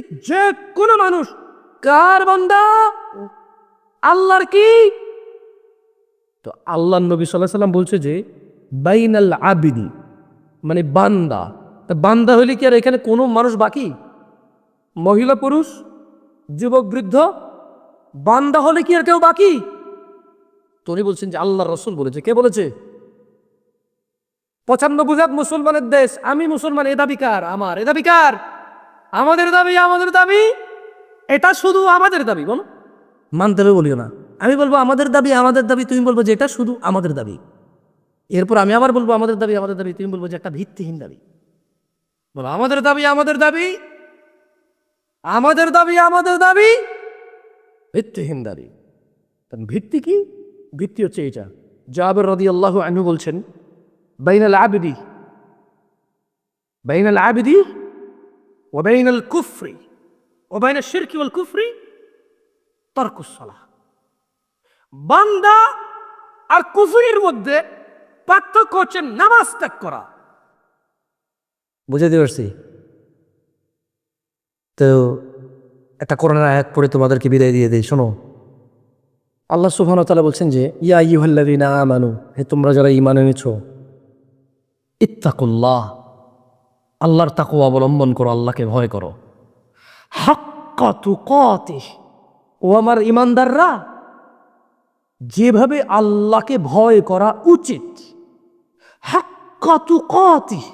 যে কোনো মানুষ, কার বান্দা? আল্লাহর কি? তো আল্লাহ নবী সাল্লাহ সাল্লাম বলছে যে, বাইনাল আবিদি মানে বান্দা। তা বান্দা হইলে কি আর এখানে কোনো মানুষ বাকি? মহিলা, পুরুষ, যুবক, বৃদ্ধ, বান্দা হলে কি আর কেউ বাকি? তো উনি বলছেন যে আল্লাহ রসুল বলেছে। কে বলেছে? পঁচানব্বই হাজার মুসলমানের দেশ, আমি মুসলমান, এ দাবি কার? আমার, এ দাবি কার? আমাদের দাবি আমাদের দাবি। এটা শুধু আমাদের দাবি বলো। মানতে হবে বলিও না। আমি বলব আমাদের দাবি আমাদের দাবি তুমি বলব যে এটা শুধু আমাদের দাবি। এরপর আমি আবার বলব আমাদের দাবি আমাদের দাবি তুমি বলব যে একটা ভিত্তিহীন দাবি। বলো আমাদের দাবি আমাদের দাবি। আমাদের দাবি আমাদের দাবি। ভিত্তিহীন দাবি। ভিত্তি কি? ভিত্তি হচ্ছে এটা জাবের রদি আল্লাহ আনহু বলছেন বাইনাল আবিদি বাইনাল আবিদি ওবাইন আল কুফরি ওবাইন শিরকি ওল কুফরি তর্কুসলাহ বান্দা আর কুফরির মধ্যে পার্থক্য হচ্ছে নামাজ ত্যাগ করা। বুঝাতে পারছি? তো একটা করোনার আয়াত পড়ে তোমাদেরকে বিদায় দিয়ে দেয় শোনো। আল্লাহ সুবহান তালা বলছেন যে, ইয়া ইহল্লাদিনা আমানু, হে তোমরা যারা ইমান এনেছ, ইত্তাকুল্লাহ। আল্লাহর তাকওয়া অবলম্বন করো, আল্লাহকে ভয় করো। হাক্কা তুকাতিহ, ও আমার ইমানদাররা, যেভাবে আল্লাহকে ভয় করা উচিত, হাক্কা তুকাতিহ,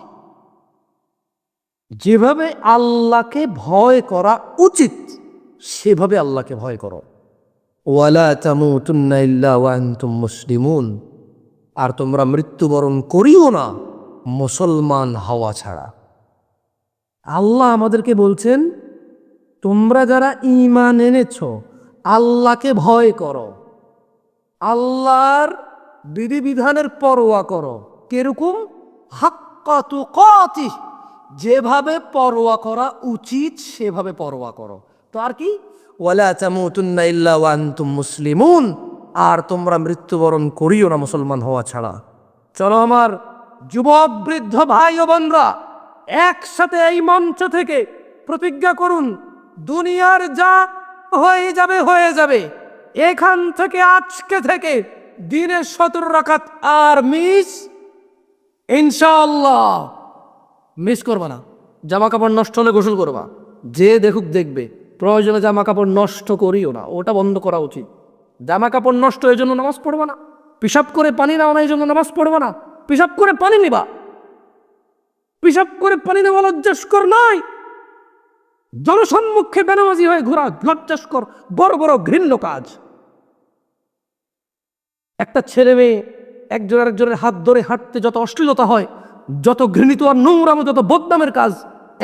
যেভাবে আল্লাহকে ভয় করা উচিত, সেভাবে আল্লাহকে ভয় করো। ওয়ালা মুসলিমুন, আর তোমরা মৃত্যুবরণ করিও না, মুসলমান হওয়া ছাড়া। আল্লাহ আমাদেরকে বলছেন, তোমরা যারা ঈমান এনেছ, আল্লাহকে ভয় করো। আল্লাহর বিধিবিধানের পরোয়া করো। কীরকম? হাক্কাতু কতি যেভাবে পরোয়া করা উচিত, সেভাবে পরোয়া করো। তো আর কি? মুসলিমুন। আর তোমরা মৃত্যুবরণ করিও না মুসলমান হওয়া ছাড়া। চলো আমার যুবক বৃদ্ধ ভাই ও বোনরা একসাথে এই মঞ্চ থেকে প্রতিজ্ঞা করুন, দুনিয়ার যা হয়ে যাবে হয়ে যাবে। এখান থেকে, আজকে থেকে দিনের সতেরো রাখাত আর মিস ইনশাল্লাহ মিস করবা না। জামা কাপড় নষ্ট হলে গোসল করবা। যে দেখুক দেখবে। প্রয়োজনে জামা কাপড় নষ্ট করিও না। ওটা বন্ধ করা উচিত। জামা কাপড় নষ্ট এই জন্য নামাজ পড়বা না। পিসাব করে পানি নেওয়া না, এই জন্য নামাজ পড়বা না। পিসাব করে পানি নিবা। পিসাব করে পানি নেওয়া লজ্জাস্কর নয়। জনসম্মুখে বেনামাজি হয়ে ঘোরা লজ্জাস্কর, বড় বড় ঘৃণ্য কাজ। একটা ছেলে মেয়ে একজন আরেকজনের হাত ধরে হাঁটতে যত অশ্লীলতা হয়, যত ঘৃণিত আর নোংরাম, যত বদনামের কাজ,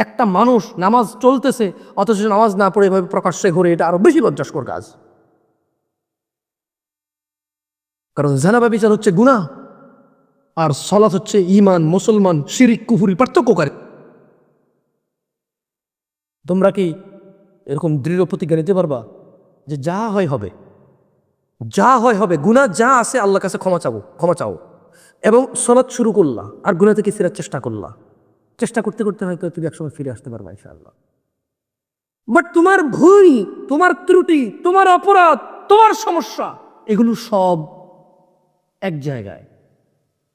একটা মানুষ নামাজ চলতেছে, অথচ নামাজ না পড়ে এভাবে প্রকাশ্যে ঘুরে, এটা আরও বেশি লজ্জাস্কর কাজ। কারণ জানাবা বিচার হচ্ছে গুণা আর সলাৎ হচ্ছে ইমান মুসলমান, শিরিক, কুফুরি পার্থক্য করে তোমরা কি এরকম দৃঢ় প্রতিজ্ঞা নিতে পারবা যে যা হয় হবে, যা হয় হবে গুণা যা আছে আল্লাহ কাছে ক্ষমা চাবো ক্ষমা চাও। এবং সলাৎ শুরু করলা আর গুণা থেকে ফেরার চেষ্টা করলা। চেষ্টা করতে করতে হয়তো তুমি একসময় ফিরে আসতে পারবা, ইনশাআল্লাহ। বাট তোমার ভুল, তোমার ত্রুটি, তোমার অপরাধ, তোমার সমস্যা, এগুলো সব এক জায়গায়।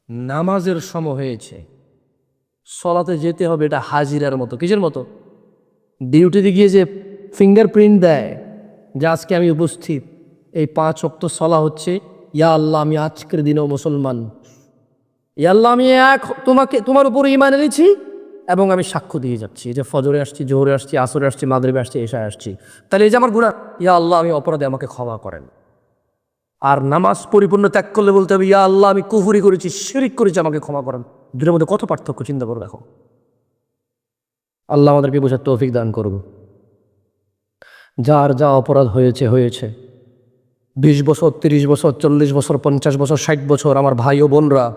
নামাজের সম হয়েছে। সলাতে যেতে হবে এটা হাজিরার মতো। কিসের মতো? ডিউটিতে গিয়ে যে ফিঙ্গারপ্রিন্ট দেয়, যে আজকে আমি উপস্থিত, এই পাঁচ অক্ত সলা হচ্ছে, ইয়া আল্লাহ, আমি আজকের দিনেও মুসলমান। ইয়া আল্লাহ, আমি এক, তোমাকে, তোমার উপর ইমান এনেছি এবং আমি সাক্ষ্য দিয়ে যাচ্ছি। যে ফজরে আসছি, জোহরে আসছি, আসরে আসছি মাদরিবে আসছি, এশায় আসছি। তাহলে এই যে আমার গুণা ইয়া আল্লাহ, আমি অপরাধে আমাকে ক্ষমা করেন। আর নামাজ পরিপূর্ণ ত্যাগ করলে বলতে হবে, ইয়া আল্লাহ, আমি কুহুরি করেছি, শিরিক করেছি, আমাকে ক্ষমা করেন। দুটোর মধ্যে কত পার্থক্য চিন্তা করে দেখো। আল্লাহ আমাদেরকে বোঝার তৌফিক দান করব যার যা অপরাধ হয়েছে হয়েছে। বিশ বছর, তিরিশ বছর, চল্লিশ বছর, পঞ্চাশ বছর, ষাট বছর আমার ভাই ও বোনরা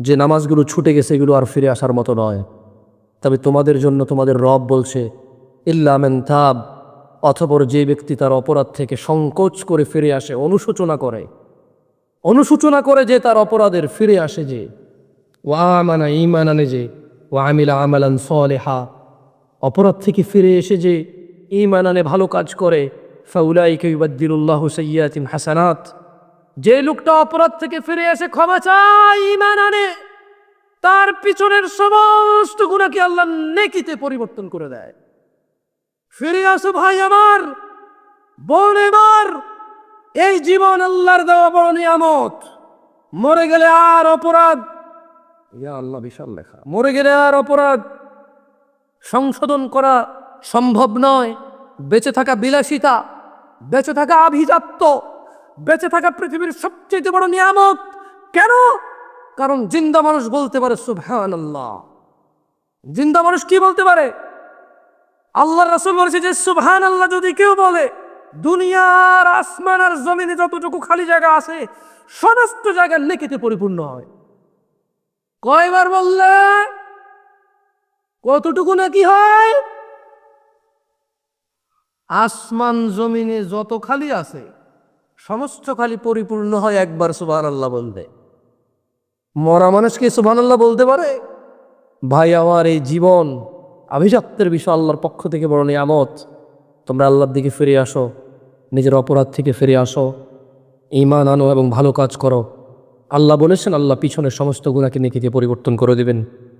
যে নামাজগুলো ছুটে গেছে, এগুলো আর ফিরে আসার মতো নয়। তবে তোমাদের জন্য তোমাদের রব বলছে ইল্লামেন তাব। অথপর যে ব্যক্তি তার অপরাধ থেকে সংকোচ করে ফিরে আসে, অনুশোচনা করে। অনুশোচনা করে যে তার অপরাধের ফিরে আসে যে। ওয়ামানা ইমান আনে যে ওয়ামিলা আমালান সলেহা। অপরাধ থেকে ফিরে এসে যে ইমান আনে ভালো কাজ করে, ফাউলাইকে ইবাদ্দিলুল্লাহ সৈয়াতিম হাসানাত। যে লোকটা অপরাধ থেকে ফিরে এসে ক্ষমা চায় ইমান আনে তার পিছনের সমস্ত গুণাকে আল্লাহ নেকিতে পরিবর্তন করে দেয়। ফিরে আসো ভাই আমার। বোন এবার, এই জীবন আল্লাহর দেওয়া বড় নিয়ামত। মরে গেলে আর অপরাধ। ইয়া আল্লাহ, বিশাল লেখা। মরে গেলে আর অপরাধ। সংশোধন করা সম্ভব নয়। বেঁচে থাকা বিলাসিতা, বেঁচে থাকা আভিজাত্য, বেঁচে থাকা পৃথিবীর সবচেয়ে বড় নিয়ামত। কেন? কারণ জিন্দা মানুষ বলতে পারে সুবহান আল্লাহ জিন্দা মানুষ কি বলতে পারে? আল্লাহ রাসুল বলেছে যে সুবহান আল্লাহ যদি কেউ বলে, দুনিয়ার আসমান আর জমিনে যতটুকু খালি জায়গা আছে, সমস্ত জায়গার নেকিতে পরিপূর্ণ হয়। কয়বার বললে, কতটুকু নাকি হয়? আসমান, জমিনে যত খালি আছে, সমস্ত খালি পরিপূর্ণ হয় একবার সুবাহ আল্লাহ বলতে মরা মানুষ কি সুবাহ আল্লাহ বলতে পারে? ভাই, আমার এই জীবন আভিজাত্যের বিষয় আল্লাহর পক্ষ থেকে বড় নিয়ামত তোমরা আল্লাহর দিকে ফিরে আসো নিজের অপরাধ থেকে ফিরে আসো ইমান আনো এবং ভালো কাজ করো আল্লাহ বলেছেন আল্লাহ পিছনের সমস্ত গুণাকে নেকিতে পরিবর্তন করে দেবেন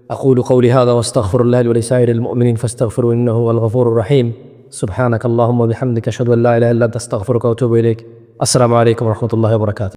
أقول قولي هذا واستغفر الله لي ولسائر المؤمنين فاستغفروا إنه هو الغفور الرحيم سبحانك اللهم وبحمدك أشهد أن لا إله إلا أنت أستغفرك وأتوب إليك السلام عليكم ورحمة الله وبركاته